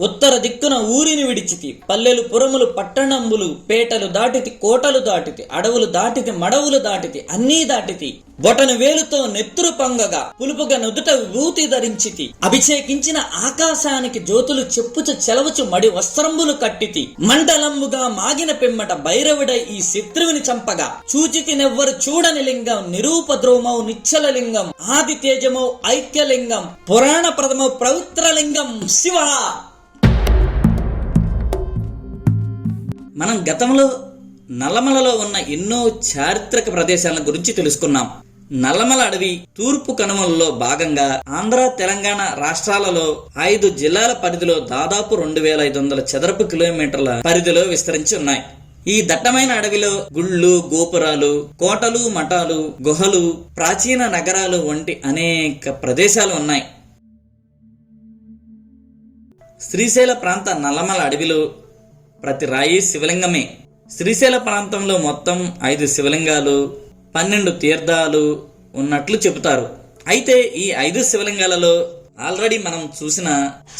ఉత్తర దిక్కున ఊరిని విడిచితి. పల్లెలు పురములు పట్టణంబులు పేటలు దాటితి కోటలు దాటితి అడవులు దాటితి మడవులు దాటితి అన్నీ దాటితి. బొటను వేలుతో నెత్తురు పంగగా పులుపుగా నుదుట విభూతి ధరించితి. అభిషేకించిన ఆకాశానికి జ్యోతులు చెప్పుచు చెలవుచు మడి వస్త్రంబులు కట్టితి. మండలంబుగా మాగిన పిమ్మట భైరవుడై ఈ శత్రువుని చంపగా. చూచితి నెవ్వరు చూడని లింగం నిరూపద్రోమౌ నిచ్చల లింగం ఆది తేజమౌ ఐక్యలింగం పురాణ ప్రథమౌ పవిత్ర లింగం శివ మనం గతంలో నల్లమలలో ఉన్న ఎన్నో చారిత్రక ప్రదేశాల గురించి తెలుసుకున్నాం. నల్లమల అడవి తూర్పు కనుమలలో భాగంగా ఆంధ్ర తెలంగాణ రాష్ట్రాలలో ఐదు జిల్లాల పరిధిలో దాదాపు రెండు వేల ఐదు వందల చదరపు కిలోమీటర్ల పరిధిలో విస్తరించి ఉన్నాయి. ఈ దట్టమైన అడవిలో గుళ్ళు గోపురాలు కోటలు మఠాలు గుహలు ప్రాచీన నగరాలు వంటి అనేక ప్రదేశాలు ఉన్నాయి. శ్రీశైల ప్రాంత నల్లమల అడవిలో ప్రతి రాయి శివలింగమే. శ్రీశైల ప్రాంతంలో మొత్తం ఐదు శివలింగాలు పన్నెండు తీర్థాలు ఉన్నట్లు చెబుతారు. అయితే ఈ ఐదు శివలింగాలలో ఆల్రెడీ మనం చూసిన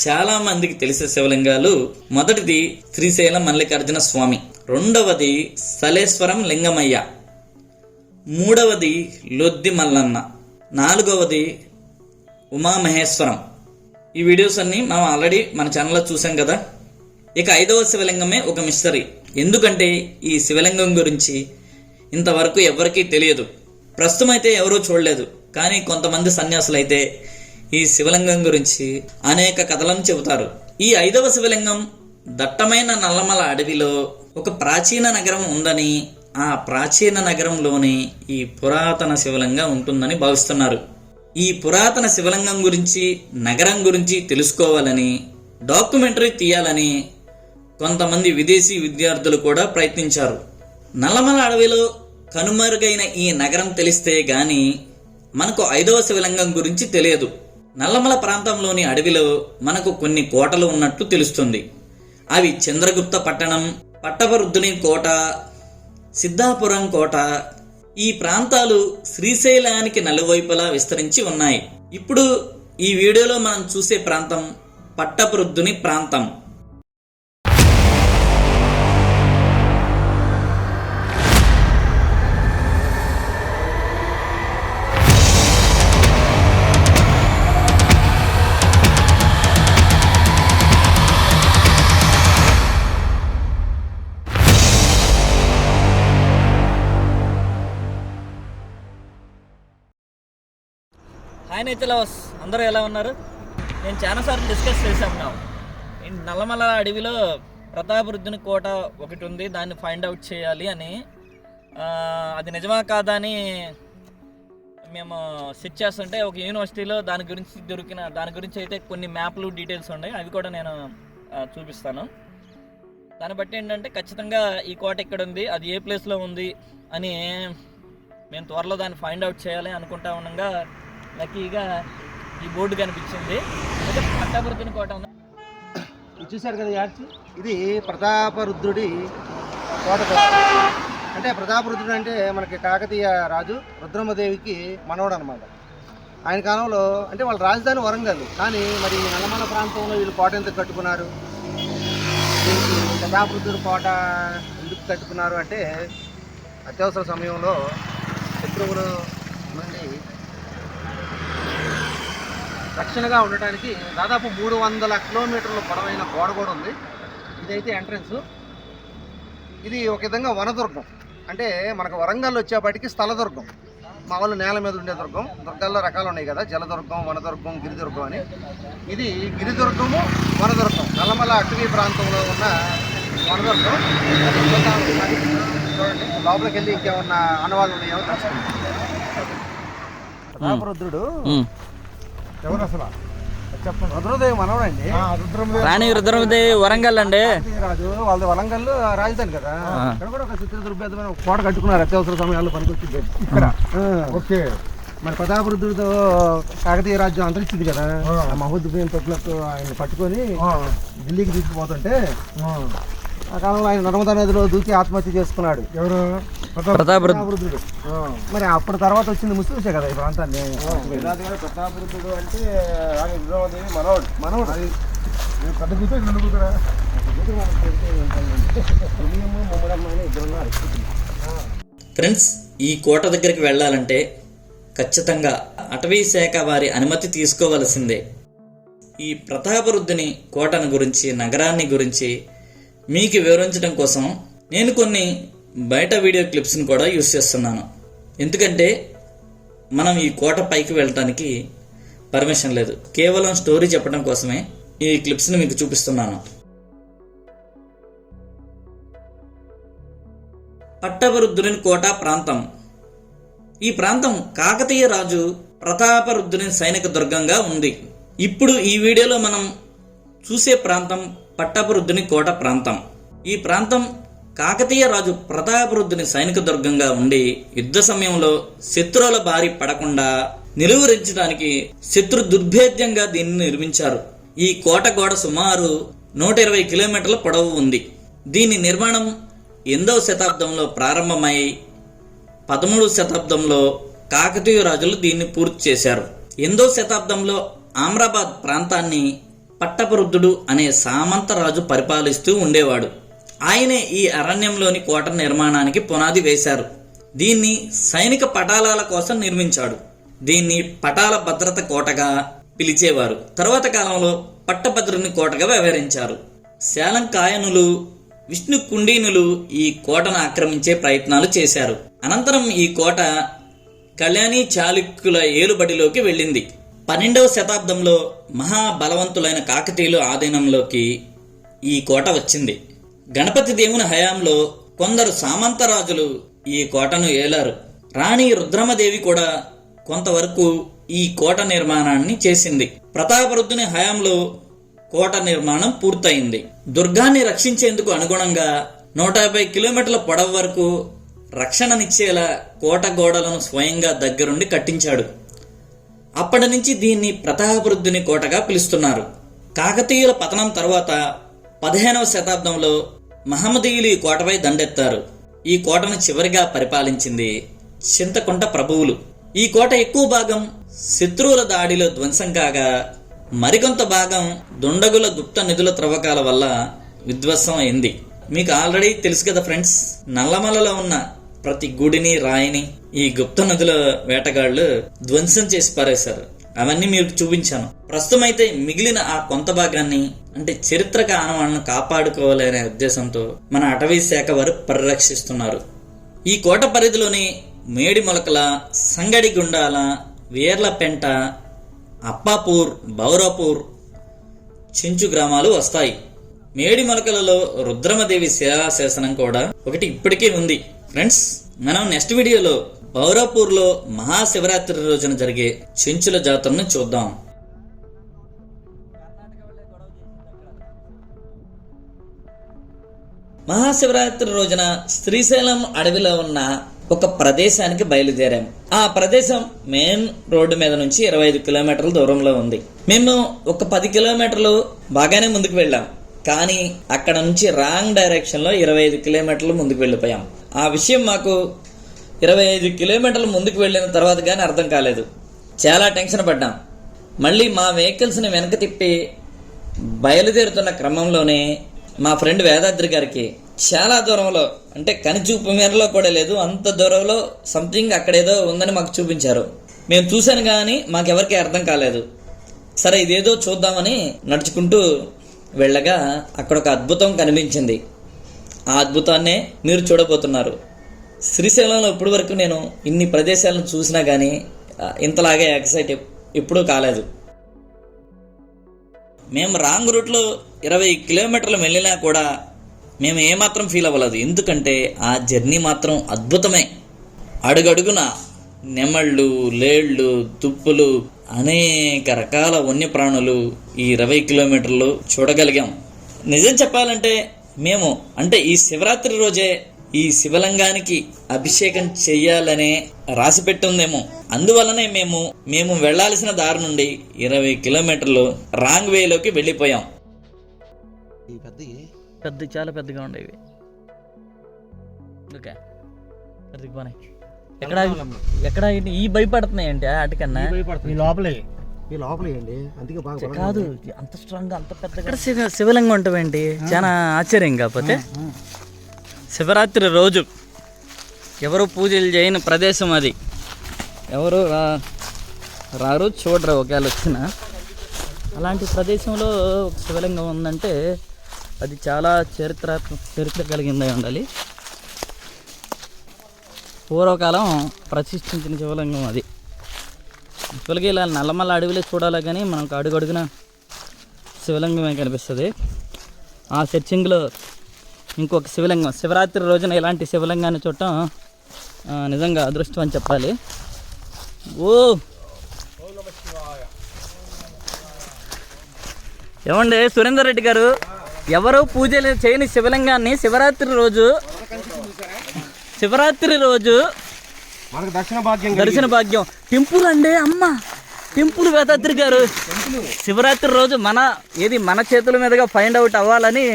చాలా మందికి తెలిసే శివలింగాలు మొదటిది శ్రీశైలం మల్లికార్జున స్వామి రెండవది సలేశ్వరం లింగమయ్య మూడవది లొద్ది మల్లన్న నాలుగవది ఉమామహేశ్వరం. ఈ వీడియోస్ అన్నీ మనం ఆల్రెడీ మన ఛానల్లో చూసాం కదా. ఇక ఐదవ శివలింగమే ఒక మిస్టరీ. ఎందుకంటే ఈ శివలింగం గురించి ఇంతవరకు ఎవరికీ తెలియదు. ప్రస్తుతం అయితే ఎవరూ చూడలేదు. కానీ కొంతమంది సన్యాసులు అయితే ఈ శివలింగం గురించి అనేక కథలను చెబుతారు. ఈ ఐదవ శివలింగం దట్టమైన నల్లమల అడవిలో ఒక ప్రాచీన నగరం ఉందని ఆ ప్రాచీన నగరంలోని ఈ పురాతన శివలింగం ఉంటుందని భావిస్తున్నారు. ఈ పురాతన శివలింగం గురించి నగరం గురించి తెలుసుకోవాలని డాక్యుమెంటరీ తీయాలని కొంతమంది విదేశీ విద్యార్థులు కూడా ప్రయత్నించారు. నల్లమల అడవిలో కనుమరుగైన ఈ నగరం తెలిస్తే గాని మనకు ఐదవ శివలింగం గురించి తెలియదు. నల్లమల ప్రాంతంలోని అడవిలో మనకు కొన్ని కోటలు ఉన్నట్టు తెలుస్తుంది. అవి చంద్రగుప్త పట్టణం పట్టపరుద్దుని కోట సిద్ధాపురం కోట ఈ ప్రాంతాలు శ్రీశైలానికి నలువైపులా విస్తరించి ఉన్నాయి. ఇప్పుడు ఈ వీడియోలో మనం చూసే ప్రాంతం పట్టపరుద్దుని ప్రాంతం. నేనైతే లవర్స్ అందరూ ఎలా ఉన్నారు? నేను చాలాసార్లు డిస్కస్ చేశాను నల్లమల అడవిలో ప్రతాపరుద్దుని కోట ఒకటి ఉంది దాన్ని ఫైండ్ అవుట్ చేయాలి అని. అది నిజమా కాదా అని మేము సెర్చ్ చేస్తుంటే ఒక యూనివర్సిటీలో దాని గురించి దొరికిన దాని గురించి అయితే కొన్ని మ్యాప్లు డీటెయిల్స్ ఉన్నాయి. అవి కూడా నేను చూపిస్తాను. దాన్ని బట్టి ఏంటంటే ఖచ్చితంగా ఈ కోట ఇక్కడ ఉంది అది ఏ ప్లేస్లో ఉంది అని మేము త్వరలో దాన్ని ఫైండ్ అవుట్ చేయాలి అనుకుంటా ఉండగా లక్కీగా ఈ బోర్డు కనిపించింది. అయితే కోట ఉంది? చూశారు కదా యాడ్స్ ఇది ప్రతాపరుద్రుడి కోట అంటే ప్రతాపరుద్రుడు అంటే మనకి కాకతీయ రాజు రుద్రమదేవికి మనవడు అనమాట ఆయన కాలంలో అంటే వాళ్ళ రాజధాని వరంగల్. కానీ మరి నల్లమల ప్రాంతంలో వీళ్ళు కోట ఎందుకు కట్టుకున్నారు? ప్రతాపరుద్రుడు కోట ఎందుకు కట్టుకున్నారు అంటే అత్యవసర సమయంలో శత్రువుల నుండి రక్షణగా ఉండటానికి దాదాపు మూడు వందల కిలోమీటర్ల పొడవైన గోడ కూడా ఉంది. ఇదైతే ఎంట్రన్స్ ఇది ఒక విధంగా వనదుర్గం. అంటే మనకు వరంగల్ వచ్చేపాటికి స్థలదుర్గం. మా వాళ్ళు నేల మీద ఉండే దుర్గం. దుర్గాల్లో రకాలు ఉన్నాయి కదా జలదుర్గం వనదుర్గం గిరిదుర్గం అని. ఇది గిరిదుర్గము వనదుర్గం. నల్లమల అటవీ ప్రాంతంలో ఉన్న వనదుర్గం. చూడండి లోపలికి వెళ్ళి ఇంకేమన్నా ఆనవాళ్ళు ఉన్నాయో ప్రతాపరుద్రుడు ఎవరు అసలు? చెప్పండి. రుద్రదేవి మనవడండి. రాణి రుద్రమదేవి వరంగల్ అండి. రాజు వాళ్ళది వరంగల్ రాజధాని కదా. ఇక్కడ కూడా ఒక చిత్ర దుర్భేదమైన ఒక కోట కట్టుకున్నారు. అత్యవసర సమయాల్లో పనికొచ్చింది. ఇక్కడ. ఓకే. మరి ప్రతాపరుద్రుడితో కాకతీయ రాజ్యం అంతరించింది కదా. ఆ. మహోద్భయం తొట్లకు ఆయన పట్టుకొని ఢిల్లీకి తీసుకుపోతుంటే ఆ కాలంలో ఆయన నర్మదా నదిలో దూకి ఆత్మహత్య చేసుకున్నాడు. ఎవరు? ప్రతాపరుద్రుడు. మరి అప్పుడు తర్వాత వచ్చింది ముస్లింసే కదా ఈ ప్రాంతాన్ని? ప్రతాపరుద్రుడు అంటే మనోడు మనోడు పెద్ద కూర్చో రెండు కూర్చోరా ఫ్రెండ్స్ ఈ కోట దగ్గరికి వెళ్ళాలంటే ఖచ్చితంగా అటవీ శాఖ వారి అనుమతి తీసుకోవలసిందే. ఈ ప్రతాపరుద్ధిని కోటను గురించి నగరాన్ని గురించి మీకు వివరించడం కోసం నేను కొన్ని బయట వీడియో క్లిప్స్ని కూడా యూస్ చేస్తున్నాను. ఎందుకంటే మనం ఈ కోట పైకి వెళ్ళటానికి పర్మిషన్ లేదు. కేవలం స్టోరీ చెప్పడం కోసమే ఈ క్లిప్స్ని మీకు చూపిస్తున్నాను. పట్టభరుద్రుని కోట ప్రాంతం. ఈ ప్రాంతం కాకతీయ రాజు ప్రతాపరుద్రుని సైనిక దుర్గంగా ఉంది. ఇప్పుడు ఈ వీడియోలో మనం చూసే ప్రాంతం పట్టభరుద్రుని కోట ప్రాంతం. ఈ ప్రాంతం కాకతీయ రాజు ప్రతాపరుద్రుని సైనిక దుర్గంగా ఉండి యుద్ధ సమయంలో శత్రువుల బారి పడకుండా నిలువరించడానికి శత్రు దుర్భేద్యంగా దీన్ని నిర్మించారు. ఈ కోట గోడ సుమారు నూట ఇరవై కిలోమీటర్ల పొడవు ఉంది. దీని నిర్మాణం ఎనిమిదవ శతాబ్దంలో ప్రారంభమై పదమూడవ శతాబ్దంలో కాకతీయ రాజులు దీన్ని పూర్తి చేశారు. ఎనిమిదవ శతాబ్దంలో ఆమ్రాబాద్ ప్రాంతాన్ని పట్టపరుద్ధుడు అనే సామంత రాజు పరిపాలిస్తూ ఉండేవాడు. ఆయనే ఈ అరణ్యంలోని కోట నిర్మాణానికి పునాది వేశారు. దీన్ని సైనిక పటాలాల కోసం నిర్మించాడు. దీన్ని పటాల భద్రత కోటగా పిలిచేవారు. తర్వాత కాలంలో పట్టభద్రుని కోటగా వ్యవహరించారు. శాలంకాయనులు విష్ణు కుండీనులు ఈ కోటను ఆక్రమించే ప్రయత్నాలు చేశారు. అనంతరం ఈ కోట కళ్యాణి చాళుక్యుల ఏలుబడిలోకి వెళ్ళింది. పన్నెండవ శతాబ్దంలో మహాబలవంతులైన కాకతీయుల ఆధీనంలోకి ఈ కోట వచ్చింది. గణపతి దేవుని హయాంలో కొందరు సామంతరాజులు ఈ కోటను ఏలారు. రాణి రుద్రమదేవి కూడా కొంతవరకు ఈ కోట నిర్మాణాన్ని చేసింది. ప్రతాపరుద్దుని హయాంలో కోట నిర్మాణం పూర్తయింది. దుర్గాన్ని రక్షించేందుకు అనుగుణంగా నూట యాభై కిలోమీటర్ల పొడవు వరకు రక్షణనిచ్చేలా కోట గోడలను స్వయంగా దగ్గరుండి కట్టించాడు. అప్పటి నుంచి దీన్ని ప్రతాపరుద్దుని కోటగా పిలుస్తున్నారు. కాకతీయుల పతనం తర్వాత పదిహేనవ శతాబ్దంలో మహమ్మదీయులు ఈ కోటపై దండెత్తారు. ఈ కోటను చివరిగా పరిపాలించింది చింతకుంట ప్రభువులు. ఈ కోట ఎక్కువ భాగం శత్రువుల దాడిలో ధ్వంసం కాగా మరికొంత భాగం దుండగుల గుప్త నిధుల త్రవ్వకాల వల్ల విధ్వంసం అయింది. మీకు ఆల్రెడీ తెలుసు కదా ఫ్రెండ్స్ నల్లమలలో ఉన్న ప్రతి గుడిని రాయిని ఈ గుప్త నదుల వేటగాళ్ళు ధ్వంసం చేసి పారేశారు. అవన్నీ మీకు చూపించాను. ప్రస్తుతం అయితే మిగిలిన ఆ కొంత భాగాన్ని అంటే చరిత్రక ఆనవాళ్ళను కాపాడుకోవాలనే ఉద్దేశంతో మన అటవీ శాఖ వారు పరిరక్షిస్తున్నారు. ఈ కోట పరిధిలోని మేడి మొలకల సంగడి గుండాల వేర్లపెంట అప్పాపూర్ బౌరాపూర్ చెంచు గ్రామాలు వస్తాయి. మేడి మొలకలలో రుద్రమదేవి శిలాశాసనం కూడా ఒకటి ఇప్పటికే ఉంది. ఫ్రెండ్స్ మనం నెక్స్ట్ వీడియోలో బౌరాపూర్లో మహాశివరాత్రి రోజున జరిగే చెంచుల జాతరను చూద్దాం. మహాశివరాత్రి రోజున శ్రీశైలం అడవిలో ఉన్న ఒక ప్రదేశానికి బయలుదేరాం. ఆ ప్రదేశం మెయిన్ రోడ్డు మీద నుంచి ఇరవై ఐదు కిలోమీటర్ల దూరంలో ఉంది. మేము ఒక పది కిలోమీటర్లు బాగానే ముందుకు వెళ్ళాం. కానీ అక్కడ నుంచి రాంగ్ డైరెక్షన్లో ఇరవై ఐదు కిలోమీటర్లు ముందుకు వెళ్ళిపోయాం. ఆ విషయం మాకు ఇరవై ఐదు కిలోమీటర్లు ముందుకు వెళ్ళిన తర్వాత కానీ అర్థం కాలేదు. చాలా టెన్షన్ పడ్డాం. మళ్ళీ మా వెహికల్స్ని వెనక తిప్పి బయలుదేరుతున్న క్రమంలోనే మా ఫ్రెండ్ వేదాద్రి గారికి చాలా దూరంలో అంటే కనిచూపు మేరలో కూడా లేదు అంత దూరంలో సంథింగ్ అక్కడేదో ఉందని మాకు చూపించారు. మేము చూశాను కానీ మాకెవరికి అర్థం కాలేదు. సరే ఇదేదో చూద్దామని నడుచుకుంటూ వెళ్ళగా అక్కడ ఒక అద్భుతం కనిపించింది. ఆ అద్భుతాన్నే మీరు చూడబోతున్నారు. శ్రీశైలంలో ఇప్పటి వరకు నేను ఇన్ని ప్రదేశాలను చూసినా కానీ ఇంతలాగే ఎక్సైట్ ఎప్పుడూ కాలేదు. మేము రాంగ్ రూట్లో ఇరవై కిలోమీటర్లు వెళ్ళినా కూడా మేము ఏమాత్రం ఫీల్ అవ్వలేదు. ఎందుకంటే ఆ జర్నీ మాత్రం అద్భుతమే. అడుగడుగున నెమళ్ళు లేళ్ళు తుప్పులు అనేక రకాల వన్యప్రాణులు ఈ ఇరవై కిలోమీటర్లు చూడగలిగాం. నిజం చెప్పాలంటే మేము అంటే ఈ శివరాత్రి రోజే ఈ శివలింగానికి అభిషేకం చెయ్యాలనే రాసి ఉందేమో అందువల్లనే మేము మేము వెళ్ళాల్సిన దారి నుండి ఇరవై కిలోమీటర్లు రాంగ్ వేలోకి వెళ్ళిపోయాం. పెద్ద పెద్ద చాలా పెద్దగా ఉండేవి. ఓకే. ఎక్కడ ఎక్కడ ఈ భయపడుతున్నాయి అంటే వాటికన్నా ఈ లోపలే. ఈ లోపలేయండి అందుకే బాగా బలంగా కాదు. అంత స్ట్రాంగ్ అంత శివ శివలింగం ఉంటావేంటి చాలా ఆశ్చర్యం కాకపోతే. శివరాత్రి రోజు ఎవరు పూజలు చేయని ప్రదేశం అది. ఎవరు రా రారు చూడరు ఒకవేళ వచ్చిన. అలాంటి ప్రదేశంలో శివలింగం ఉందంటే అది చాలా చరిత్ర చరిత్ర కలిగిందై ఉండాలి. పూర్వకాలం ప్రతిష్ఠించిన శివలింగం అది. ఇప్పటికీ ఇలా నల్లమల్ల అడవిలో చూడాలి కానీ మనకు అడుగడుగున శివలింగమే కనిపిస్తుంది. ఆ సెర్చింగ్లో ఇంకొక శివలింగం. శివరాత్రి రోజున ఇలాంటి శివలింగాన్ని చూడటం నిజంగా అదృష్టం అని చెప్పాలి. ఓ! ఏమండి సురేందర్ రెడ్డి గారు ఎవరు పూజలు చేయని శివలింగాన్ని శివరాత్రి రోజు శివరాత్రి రోజు దర్శన భాగ్యం దర్శన భాగ్యం. టెంపుల్ అండి అమ్మ! టెంపుల్ వేదాద్రి గారు శివరాత్రి రోజు మన ఏది మన చేతుల మీదుగా ఫైండ్ అవుట్ అవ్వాలని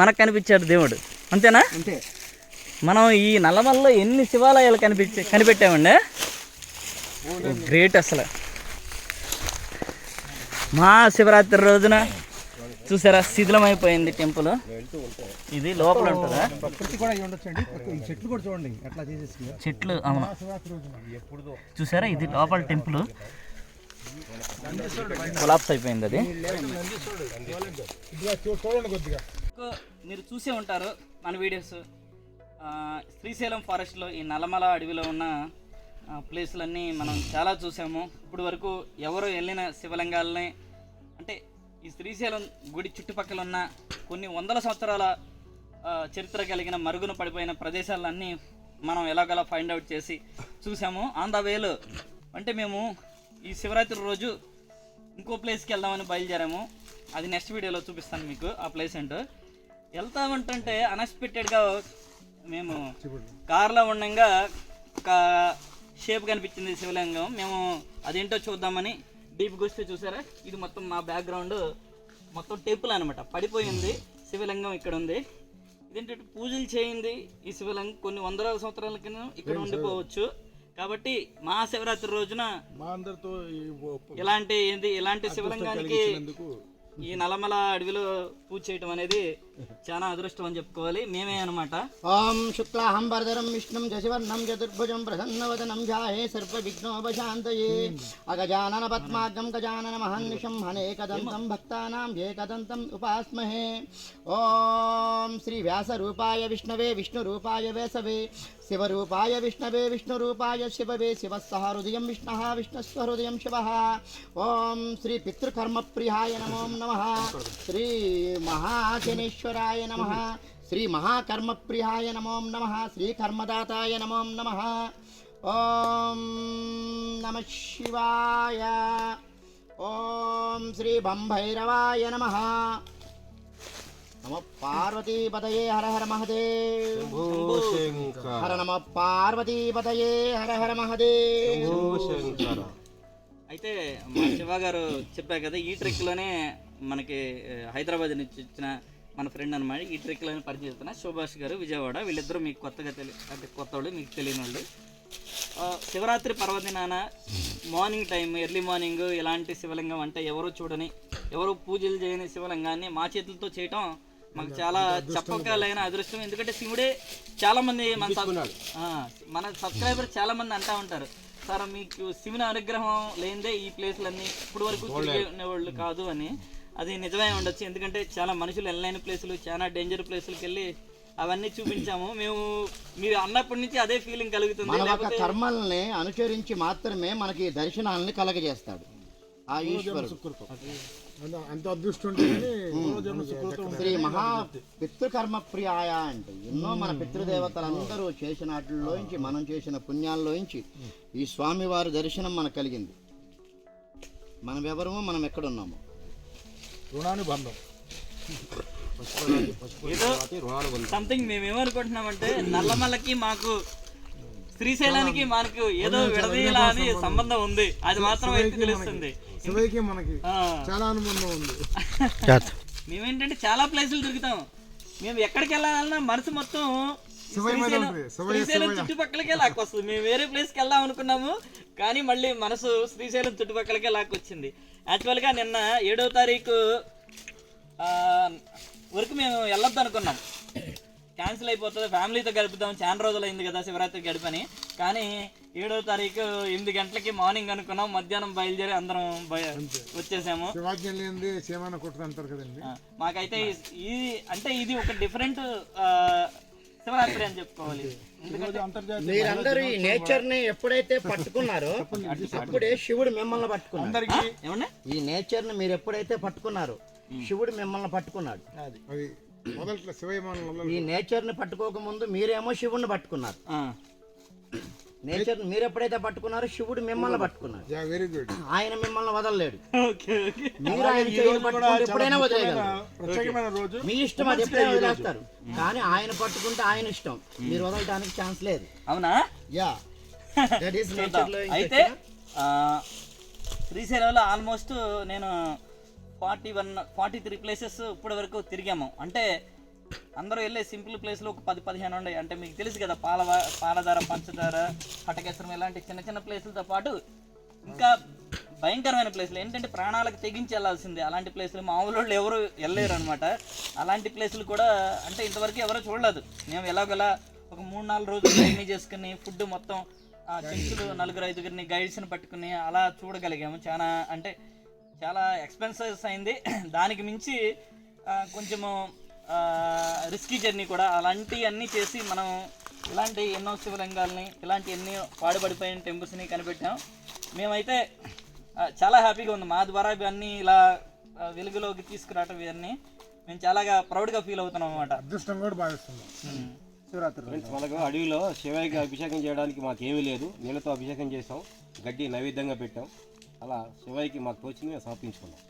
మనకు కనిపించాడు దేవుడు. అంతేనా? అంతే. మనం ఈ నల్లమల్లో ఎన్ని శివాలయాలు కనిపించే కనిపెట్టామండి? గ్రేట్ అసలు. మా శివరాత్రి రోజున చూసారా శిథిలమైపోయింది టెంపుల్. ఇది లోపల ఉంటుందా? ప్రకృతి కూడా అయి ఉండొచ్చండి. ఈ చెట్లు కూడా చూడండి ఎట్లా చెట్లు అవును. చూసారా ఇది లోపల టెంపుల్. కొలాప్స్ అయిపోయింది అది. మీరు చూసే ఉంటారు మన వీడియోస్. శ్రీశైలం ఫారెస్ట్లో ఈ నల్లమల అడవిలో ఉన్న ప్లేసులన్నీ మనం చాలా చూసాము. ఇప్పుడు వరకు ఎవరు వెళ్ళిన శివలింగాలని అంటే ఈ శ్రీశైలం గుడి చుట్టుపక్కల ఉన్న కొన్ని వందల సంవత్సరాల చరిత్ర కలిగిన మరుగున పడిపోయిన ప్రదేశాలన్నీ మనం ఎలాగలా ఫైండ్ అవుట్ చేసి చూసాము. ఆన్ ద వేలో అంటే మేము ఈ శివరాత్రి రోజు ఇంకో ప్లేస్కి వెళ్దామని బయలుదేరాము. అది నెక్స్ట్ వీడియోలో చూపిస్తాను మీకు ఆ ప్లేస్ ఏంటో వెళ్తామంటుంటే అన్ఎక్స్పెక్టెడ్గా మేము కార్లో ఉండగా ఒక షేప్ కనిపించింది శివలింగం. మేము అదేంటో చూద్దామని డీప్కి వస్తే చూసారా? ఇది మొత్తం మా బ్యాక్గ్రౌండ్ మొత్తం టెంపుల్ అనమాట పడిపోయింది. శివలింగం ఇక్కడ ఉంది. ఇదేంటంటే పూజలు చేయింది ఈ శివలింగం. కొన్ని వందల సంవత్సరాల కింద ఇక్కడ ఉండిపోవచ్చు. కాబట్టి మహాశివరాత్రి రోజున మా అందరితో ఇలాంటి ఏంది? ఇలాంటి శివలింగానికి ఈ నల్లమల అడవిలో పూజ చేయటం అనేది చాలా అదృష్టం అని చెప్పుకోవాలి. మేమే అనమాట ఓం శుక్లాహం వరదరం విష్ణుం జశవర్ణం చతుర్భుజం ప్రసన్నవదనం ధ్యాయే సర్వవిఘ్నోపశాంతయే. అగజానన పద్మాగం గజానన మహన్నిషం హనేకదంతం భక్తానాం ఏకదంతం ఉపాస్మహే. ఓం శ్రీ వ్యాసరూపాయ విష్ణవే విష్ణురూపాయ వేసవే శివరూపాయ విష్ణవే విష్ణురూపాయ శివవే శివస్సహ హృదయం విష్ణు విష్ణుస్వహృదయం శివ ఓం శ్రీ పితృకర్మప్రియాయ నమో నమ శ్రీ మహాశనేశ్వరాయ నమ శ్రీ మహాకర్మప్రియాయ నమో నమ శ్రీ కర్మదాతాయ నమో నమ ఓం నమ శివాయ ఓం శ్రీ బంభైరవాయ నమ నమ పార్వతీపతయే హర హర మహదేవ్ హర నమ పార్వతీపతయే హర హర మహదేవ్ అయితే మా శివ గారు చెప్పా కదా ఈ ట్రెక్లోనే మనకి హైదరాబాద్ నుంచి వచ్చిన మన ఫ్రెండ్ అనమాట ఈ ట్రెక్లోనే పరిచయం చేస్తున్న సుభాష్ గారు విజయవాడ. వీళ్ళిద్దరూ మీకు కొత్తగా తెలి అంటే కొత్త వాళ్ళు మీకు తెలియని వాళ్ళు ఆ, శివరాత్రి పర్వదినాన మార్నింగ్ టైం ఎర్లీ మార్నింగ్ ఇలాంటి శివలింగం అంటే ఎవరు చూడని ఎవరు పూజలు చేయని శివలింగాన్ని మా చేతులతో చేయటం మాకు చాలా చెప్పగలైన అదృష్టం ఎందుకంటే శివుడే చాలా మంది మన మన సబ్స్క్రైబర్ చాలా మంది అంటా ఉంటారు. సార్ మీకు శివుని అనుగ్రహం లేనిదే ఈ ప్లేస్లన్నీ ఇప్పుడు వరకు వాళ్ళు కాదు అని. అది నిజమే ఉండొచ్చు. ఎందుకంటే చాలా మనుషులు వెళ్ళలేని ప్లేసులు చాలా డేంజర్ ప్లేసులకు వెళ్ళి అవన్నీ చూపించాము. మేము మీరు అన్నప్పటి నుంచి అదే ఫీలింగ్ కలుగుతుంది. మన యొక్క లేకపోతే కర్మల్ని అనుసరించి మాత్రమే మనకి దర్శనాలని కలగజేస్తాడు. ఆ ఈశ్వరుడు. అంత అదృష్టం శ్రీ మహా పితృకర్మ ప్రియాయ అంటే ఎన్నో మన పితృదేవతలందరూ చేసిన వాటిల్లోంచి మనం చేసిన పుణ్యాల్లోంచి ఈ స్వామివారి దర్శనం మనకు కలిగింది. మనం ఎవరమో మనం ఎక్కడున్నామో. ఏదో సంథింగ్ మేము ఏమనుకుంటున్నామంటే నల్లమల్లకి మాకు శ్రీశైలానికి మనకు ఏదో విడదీయాలా అని సంబంధం. ఉంది. అది మాత్రం అయితే తెలుస్తుంది శివయ్యకి మనకి. చాలా అనుబంధం ఉంది. మేమేంటంటే చాలా ప్లేసులు తిరుగుతాం. మేము ఎక్కడికి వెళ్ళాలన్నా మనసు మొత్తం శ్రీశైలం. చుట్టుపక్కలకే లాక్కొస్తుంది మేము వేరే ప్లేస్కి వెళ్దాం అనుకున్నాము కానీ మళ్ళీ మనసు శ్రీశైలం చుట్టుపక్కలకే లాక్కొచ్చింది యాక్చువల్గా నిన్న ఏడవ తారీఖు ఆ, వరకు మేము వెళ్ళొద్దు అనుకున్నాం. క్యాన్సిల్ అయిపోతుంది. ఫ్యామిలీతో గడుపుదాం చాలా రోజులు అయింది కదా శివరాత్రి గడిపని. కానీ ఏడవ తారీఖు ఎనిమిది గంటలకి మార్నింగ్ అనుకున్నాం. మధ్యాహ్నం బయలుదేరి అందరం వచ్చేసాము. అంటారు కదండి. మాకైతే ఈ- ఇది అంటే ఇది ఒక డిఫరెంట్ శివరాత్రి అని చెప్పుకోవాలి. మీరందరూ ఈ నేచర్ని ఎప్పుడైతే పట్టుకున్నారో అప్పుడే శివుడు మిమ్మల్ని పట్టుకున్నాడు. ఏమన్నా ఈ నేచర్ని మీరు ఎప్పుడైతే పట్టుకున్నారో శివుడు మిమ్మల్ని పట్టుకున్నాడు. అది. మొదట్లో శివయమానం ఈ నేచర్ని పట్టుకోక ముందు మీరేమో శివుడిని పట్టుకున్నారు. నేచర్ మీరు ఎప్పుడైతే పట్టుకున్నారో శివుడు మిమ్మల్ని పట్టుకున్నాడు. వెరీ గుడ్ ఆయన మిమ్మల్ని వదలలేడు. Okay okay. మీరు ఆయన ఎప్పుడైనా వదిలేయగలరు. మీ ఇష్టం అది ఎప్పుడైనా వదిలేస్తారు. కానీ ఆయన పట్టుకుంటే ఆయన ఇష్టం. మీరు వదలడానికి ఛాన్స్ లేదు. అవునా? యా. దట్ ఈస్ అయితే ఆ, శ్రీశైలంలో ఆల్మోస్ట్ నేను forty one forty three places ఇప్పటి వరకు తిరిగాము. అంటే అందరూ వెళ్ళే సింపుల్ ప్లేస్లో ఒక పది పదిహేను ఉన్నాయి. అంటే మీకు తెలుసు కదా పాల పాలధార పంచదార హటకేశ్వరం ఇలాంటి చిన్న చిన్న ప్లేసులతో పాటు ఇంకా భయంకరమైన ప్లేసులు ఏంటంటే ప్రాణాలకు తెగించి వెళ్ళాల్సిందే. అలాంటి ప్లేసులు మామూలు వాళ్ళు ఎవరు వెళ్ళలేరు అనమాట అలాంటి ప్లేసులు కూడా అంటే ఇంతవరకు ఎవరో చూడలేదు. మేము ఎలాగోలా ఒక మూడు నాలుగు రోజులు జర్నీ చేసుకుని ఫుడ్ మొత్తం ఆ చెంచులు నలుగురు ఐదుగురిని గైడ్స్ని పట్టుకుని అలా చూడగలిగాము. చాలా అంటే చాలా ఎక్స్పెన్సెస్ అయింది. దానికి మించి కొంచెము రిస్కీ జర్నీ కూడా అలాంటివన్నీ చేసి మనం ఇలాంటి ఎన్నో శివలింగాల్ని ఇలాంటి ఎన్నో పాడుపడిపోయిన టెంపుల్స్ని కనిపెట్టాం. మేమైతే చాలా హ్యాపీగా ఉంది. మా ద్వారా ఇవన్నీ ఇలా వెలుగులోకి తీసుకురావటం ఇవన్నీ మేము చాలాగా ప్రౌడ్గా ఫీల్ అవుతున్నాం అనమాట అదృష్టం కూడా భావిస్తున్నాం. ఫ్రెండ్స్ మనకు అడవిలో శివయ్యకి అభిషేకం చేయడానికి మాకు ఏమీ లేదు. నీళ్ళతో అభిషేకం చేసాం గడ్డి నైవేద్యంగా పెట్టాం. అలా శివయ్యకి మాకు తోచింది మేము సమర్పించుకున్నాం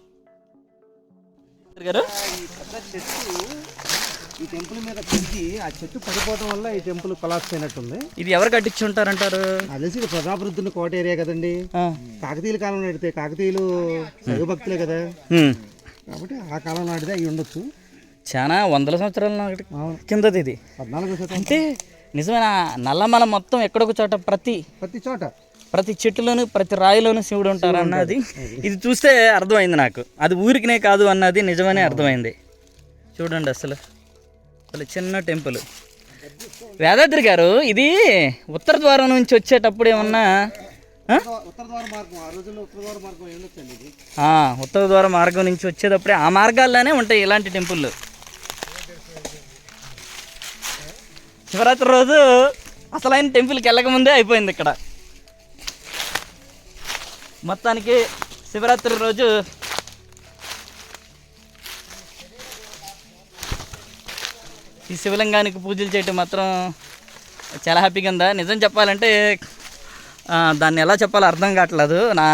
గారు? ఈ టెంపుల్ మీద పెరిగి ఆ చెట్టు పడిపోవడం వల్ల ఈ టెంపుల్ కొలాప్స్ అయినట్టుంది. ఇది ఎవరు కట్టించి ఉంటారంటారు అదేసి ఇది ప్రతాపరుద్రుని కోట ఏరియా కదండి. కాకతీయుల కాలం నడితే కాకతీయులు శైవ భక్తులే కదా కాబట్టి ఆ కాలం నాటిదే అయి ఉండొచ్చు. చాలా వందల సంవత్సరాల నాటి కిందది ఇది. పద్నాలుగో శతం అంటే నిజమైన నల్లమల మొత్తం ఎక్కడొక చోట ప్రతి ప్రతి చోట. ప్రతి చెట్టులోను ప్రతి రాయిలోను శివుడు ఉంటారు అన్నది. ఇది చూస్తే అర్థమైంది నాకు. అది ఊరికినే కాదు అన్నది నిజమనే అర్థమైంది. చూడండి అసలు. అసలు చిన్న టెంపుల్. వేదాద్రి గారు ఇది ఉత్తర ద్వారం నుంచి వచ్చేటప్పుడు ఏమన్నా ఉత్తర ద్వార మార్గం నుంచి వచ్చేటప్పుడే ఆ మార్గాల్లోనే ఉంటాయి ఇలాంటి టెంపుల్ శివరాత్రి రోజు అసలైన టెంపుల్కి వెళ్ళకముందే అయిపోయింది ఇక్కడ. మొత్తానికి శివరాత్రి రోజు ఈ శివలింగానికి పూజలు చేయటం మాత్రం చాలా హ్యాపీగా ఉందా? నిజం చెప్పాలంటే దాన్ని ఎలా చెప్పాలో అర్థం కావట్లేదు. నా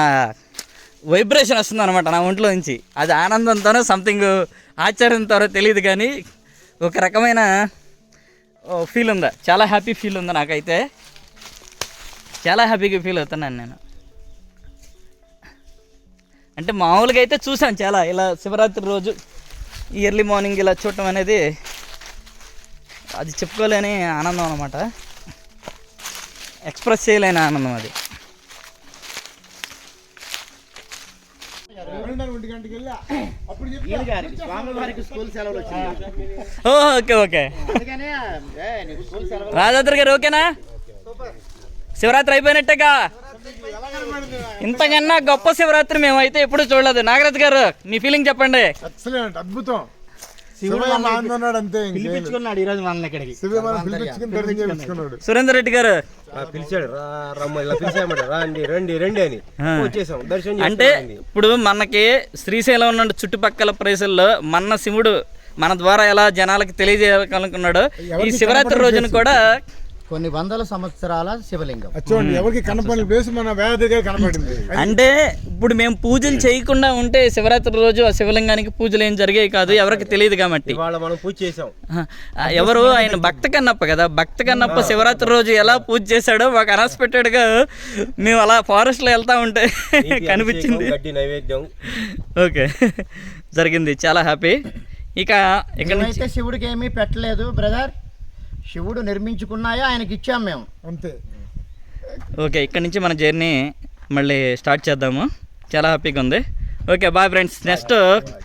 వైబ్రేషన్ వస్తుంది అనమాట నా ఒంట్లో నుంచి. అది ఆనందంతోనో సంథింగ్ ఆశ్చర్యంతోనో తెలియదు కానీ ఒక రకమైన ఫీల్ ఉందా? చాలా హ్యాపీ ఫీల్ ఉంది నాకైతే? చాలా హ్యాపీగా ఫీల్ అవుతున్నాను నేను. అంటే మామూలుగా అయితే చూసాను చాలా. ఇలా శివరాత్రి రోజు ఈ ఎర్లీ మార్నింగ్ ఇలా చూడటం అనేది అది చెప్పుకోలేని ఆనందం అనమాట ఎక్స్ప్రెస్ చేయలేని ఆనందం అది. Okay okay. రాజాద్రి గారు ఓకేనా? శివరాత్రి అయిపోయినట్టేగా? ఇంతకన్నా గొప్ప శివరాత్రి మేమైతే ఎప్పుడు చూడలేదు. నాగరాజ్ గారు మీ ఫీలింగ్ చెప్పండి. అద్భుతం. సురేందర్ రెడ్డి గారు. ఆ, పిలిచాడు. రా రమ్మ ఇలా పిలిచామట రండి రండి రండి అని. వచ్చేసాం. దర్శనం అంటే. ఇప్పుడు మనకి శ్రీశైలం ఉన్న చుట్టుపక్కల ప్రదేశాల్లో మన శివుడు మన ద్వారా ఎలా జనాలకి తెలియజేయాలనుకున్నాడో ఈ శివరాత్రి రోజున కూడా కొన్ని వందల సంవత్సరాల శివలింగం. చూడండి ఎవరికి కనపడిన ప్లేస్ మన వేదిగా కనపడింది. అంటే ఇప్పుడు మేము పూజలు చేయకుండా ఉంటే శివరాత్రి రోజు ఆ శివలింగానికి పూజలు ఏం జరిగేవి కాదు ఎవరికి తెలియదు కాబట్టి. ఇవాళ మనం పూజ చేసాం ఎవరు ఆయన భక్త కన్నప్ప కదా భక్త కన్నప్ప శివరాత్రి రోజు ఎలా పూజ చేశాడో ఒక అన్ఎక్స్పెక్టెడ్గా మేము అలా ఫారెస్ట్లో వెళ్తా ఉంటే కనిపించింది. నైవేద్యం. ఓకే. జరిగింది చాలా హ్యాపీ ఇక ఇక్కడ శివుడికి ఏమీ పెట్టలేదు బ్రదర్ శివుడు నిర్మించుకున్నాయో ఆయనకి ఇచ్చాం మేము. అంతే. ఓకే ఇక్కడ నుంచి మన జర్నీ మళ్ళీ స్టార్ట్ చేద్దాము. చాలా హ్యాపీగా ఉంది. Okay bye friends. నెక్స్ట్